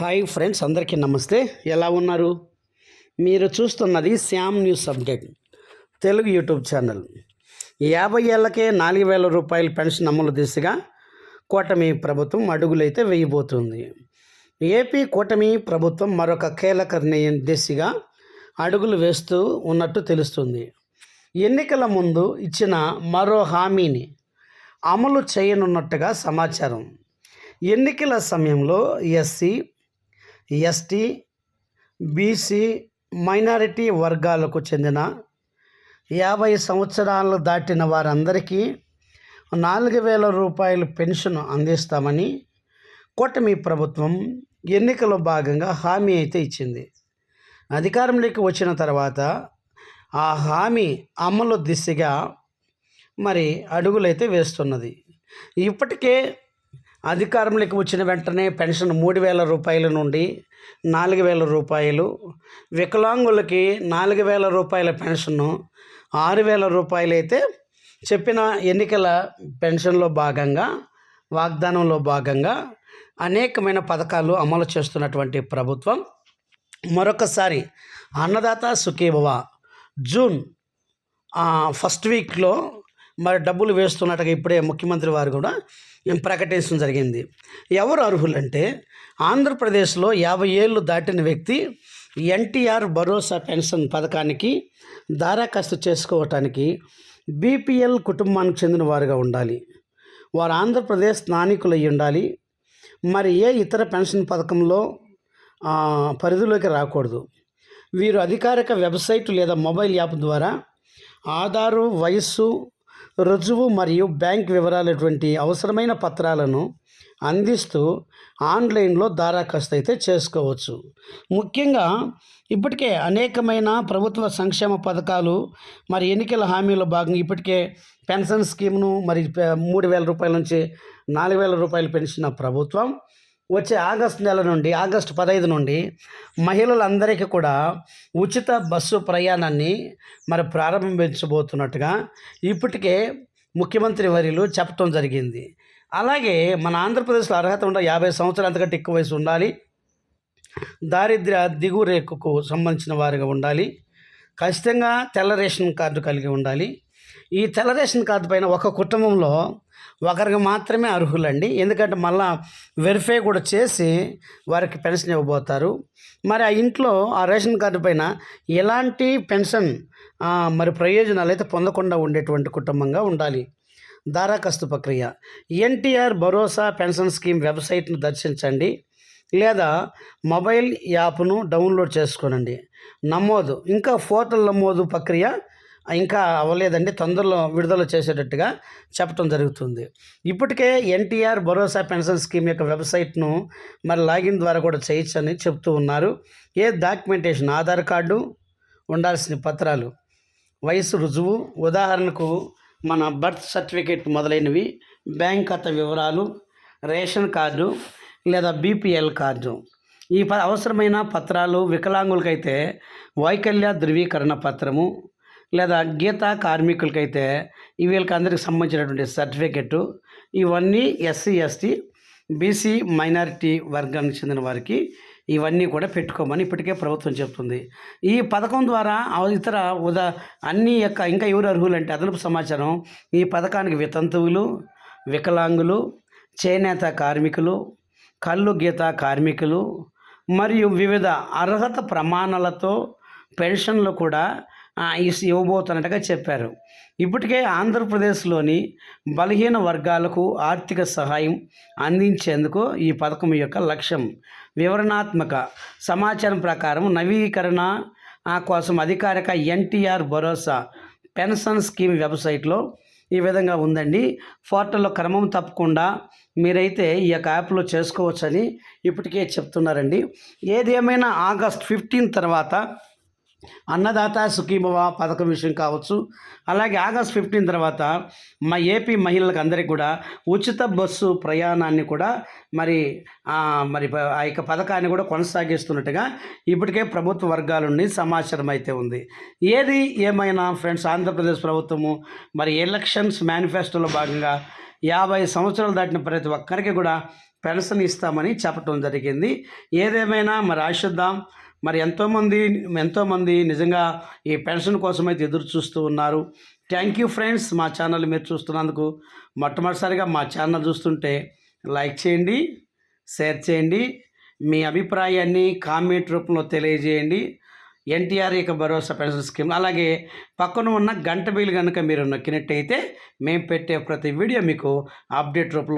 Hi friends అందరికీ నమస్తే. ఎలా ఉన్నారు? మీరు చూస్తున్నది Shyam news update. Telugu YouTube channel. యాభై ఏళ్ళకే నాలుగు వేల రూపాయల పెన్షన్ అమలు దిశగా కూటమి ప్రభుత్వం అడుగులైతే వేయబోతుంది. ఏపీ కూటమి ప్రభుత్వం మరొక కీలక నిర్ణయం దిశగా అడుగులు వేస్తూ ఉన్నట్టు తెలుస్తుంది. ఎన్నికల ముందు ఇచ్చిన మరో హామీని అమలు చేయనున్నట్టుగా సమాచారం. ఎన్నికల సమయంలో ఎస్సీ ఎస్టీ బీసీ మైనారిటీ వర్గాలకు చెందిన యాభై సంవత్సరాలు దాటిన వారందరికీ నాలుగు వేల రూపాయల పెన్షన్ అందిస్తామని కూటమి ప్రభుత్వం ఎన్నికలో భాగంగా హామీ అయితే ఇచ్చింది. అధికారంలోకి వచ్చిన తర్వాత ఆ హామీ అమలు దిశగా మరి అడుగులైతే వేస్తున్నది. ఇప్పటికే అధికారంలోకి వచ్చిన వెంటనే పెన్షన్ మూడు వేల రూపాయల నుండి నాలుగు వేల రూపాయలు వికలాంగులకి నాలుగు వేల రూపాయల పెన్షన్ను ఆరు వేల రూపాయలు అయితే చెప్పిన ఎన్నికల పెన్షన్లో భాగంగా వాగ్దానంలో భాగంగా అనేకమైన పథకాలు అమలు చేస్తున్నటువంటి ప్రభుత్వం. మరొకసారి అన్నదాత సుఖీభవ జూన్ ఫస్ట్ వీక్లో మరి డబ్బులు వేస్తున్నట్టుగా ఇప్పుడే ముఖ్యమంత్రి వారు కూడా ప్రకటించడం జరిగింది. ఎవరు అర్హులంటే ఆంధ్రప్రదేశ్లో యాభై ఏళ్ళు దాటిన వ్యక్తి ఎన్టీఆర్ భరోసా పెన్షన్ పథకానికి దారాఖాస్తు చేసుకోవటానికి బీపీఎల్ కుటుంబానికి చెందిన వారుగా ఉండాలి. వారు ఆంధ్రప్రదేశ్ స్థానికులు అయి ఉండాలి. మరి ఏ ఇతర పెన్షన్ పథకంలో పరిధిలోకి రాకూడదు. వీరు అధికారిక వెబ్సైట్ లేదా మొబైల్ యాప్ ద్వారా ఆధారు వయస్సు రుజువు మరియు బ్యాంక్ వివరాలటువంటి అవసరమైన పత్రాలను అందిస్తూ ఆన్లైన్లో దరఖాస్తు అయితే చేసుకోవచ్చు. ముఖ్యంగా ఇప్పటికే అనేకమైన ప్రభుత్వ సంక్షేమ పథకాలు మరి ఎన్నికల హామీలో భాగంగా ఇప్పటికే పెన్షన్ స్కీమ్ను మరి మూడు వేల రూపాయల నుంచి నాలుగు వేల రూపాయలు పెంచిన ప్రభుత్వం వచ్చే ఆగస్టు నెల నుండి ఆగస్టు పదహైదు నుండి మహిళలందరికీ కూడా ఉచిత బస్సు ప్రయాణాన్ని మరి ప్రారంభించబోతున్నట్టుగా ఇప్పటికే ముఖ్యమంత్రి వర్యులు చెప్పడం జరిగింది. అలాగే మన ఆంధ్రప్రదేశ్లో అర్హత ఉండ యాభై సంవత్సరాలు అంతకంటే ఎక్కువ వయసు ఉండాలి. దారిద్ర్య దిగువ రేఖకు సంబంధించిన వారిగా ఉండాలి. ఖచ్చితంగా తెల్ల రేషన్ కార్డు కలిగి ఉండాలి. ఈ తెల్ల రేషన్ కార్డు పైన ఒక కుటుంబంలో ఒకరికి మాత్రమే అర్హులండి. ఎందుకంటే మళ్ళా వెరిఫై కూడా చేసి వారికి పెన్షన్ ఇవ్వబోతారు. మరి ఆ ఇంట్లో ఆ రేషన్ కార్డు పైన ఎలాంటి పెన్షన్ మరి ప్రయోజనాలు అయితే పొందకుండా ఉండేటువంటి కుటుంబంగా ఉండాలి. దరఖాస్తు ప్రక్రియ. ఎన్టీఆర్ భరోసా పెన్షన్ స్కీమ్ వెబ్సైట్ను దర్శించండి. లేదా మొబైల్ యాప్ను డౌన్లోడ్ చేసుకోనండి. నమోదు. ఇంకా పోర్టల్ నమోదు ప్రక్రియ ఇంకా అవ్వలేదండి తొందరలో విడుదల చేసేటట్టుగా చెప్పడం జరుగుతుంది. ఇప్పటికే ఎన్టీఆర్ భరోసా పెన్షన్ స్కీమ్ యొక్క వెబ్సైట్ను మరి లాగిన్ ద్వారా కూడా చేయొచ్చని చెప్తూ ఉన్నారు. ఏ డాక్యుమెంటేషన్? ఆధార్ కార్డు ఉండాల్సిన పత్రాలు. వయసు రుజువు ఉదాహరణకు మన బర్త్ సర్టిఫికేట్ మొదలైనవి బ్యాంక్ ఖాతా వివరాలు రేషన్ కార్డు లేదా బీపీఎల్ కార్డు. ఈ ప అవసరమైన పత్రాలు వికలాంగులకైతే వైకల్య ధృవీకరణ పత్రము లేదా గీతా కార్మికులకైతే ఈ వీళ్ళకి అందరికి సంబంధించినటువంటి సర్టిఫికెట్ ఇవన్నీ ఎస్సీ ఎస్టీ బీసీ మైనారిటీ వర్గానికి చెందిన వారికి ఇవన్నీ కూడా పెట్టుకోమని ఇప్పటికే ప్రభుత్వం చెప్తుంది. ఈ పథకం ద్వారా ఇతర ఉదా అన్ని యొక్క ఇంకా ఎవరు అర్హులు అంటే అదనపు సమాచారం ఈ పథకానికి వితంతువులు వికలాంగులు చేనేత కార్మికులు కళ్ళు గీత కార్మికులు మరియు వివిధ అర్హత ప్రమాణాలతో పెన్షన్లు కూడా ఇవ్వబోతున్నట్టుగా చెప్పారు. ఇప్పటికే ఆంధ్రప్రదేశ్లోని బలహీన వర్గాలకు ఆర్థిక సహాయం అందించేందుకు ఈ పథకం యొక్క లక్ష్యం. వివరణాత్మక సమాచారం ప్రకారం నవీకరణ కోసం అధికారిక ఎన్టీఆర్ భరోసా పెన్షన్ స్కీమ్ వెబ్సైట్లో ఈ విధంగా ఉందండి. పోర్టల్లో క్రమం తప్పకుండా మీరైతే ఈ యొక్క యాప్లో చేసుకోవచ్చని ఇప్పటికే చెప్తున్నారండి. ఏది ఏమైనా ఆగస్ట్ ఫిఫ్టీన్ తర్వాత అన్నదాత సుఖీభవ పథకం విషయం కావచ్చు. అలాగే ఆగస్ట్ ఫిఫ్టీన్ తర్వాత మా ఏపీ మహిళలకు అందరికీ కూడా ఉచిత బస్సు ప్రయాణాన్ని కూడా మరి మరి ప- ఆ యొక్క పథకాన్ని కూడా కొనసాగిస్తున్నట్టుగా ఇప్పటికే ప్రభుత్వ వర్గాల నుండి సమాచారం అయితే ఉంది. ఏది ఏమైనా ఫ్రెండ్స్ ఆంధ్రప్రదేశ్ ప్రభుత్వము మరి ఎలక్షన్స్ మేనిఫెస్టోలో భాగంగా యాభై సంవత్సరాలు దాటిన ప్రతి ఒక్కరికి కూడా పెన్షన్ ఇస్తామని చెప్పడం జరిగింది. ఏదేమైనా మరి ఆశిద్దాం. మరి ఎంతోమంది ఎంతోమంది నిజంగా ఈ పెన్షన్ కోసం అయితే ఎదురు చూస్తూ ఉన్నారు. థ్యాంక్ యూ ఫ్రెండ్స్ మా ఛానల్ మీరు చూస్తున్నందుకు మొట్టమొదటిసారిగా మా ఛానల్ చూస్తుంటే లైక్ చేయండి షేర్ చేయండి మీ అభిప్రాయాన్ని కామెంట్ రూపంలో తెలియజేయండి. ఎన్టీఆర్ యొక్క భరోసా పెన్షన్ స్కీమ్. అలాగే పక్కన ఉన్న గంట బిల్ కనుక మీరు నొక్కినట్టయితే మేము పెట్టే ప్రతి వీడియో మీకు అప్డేట్ రూపంలో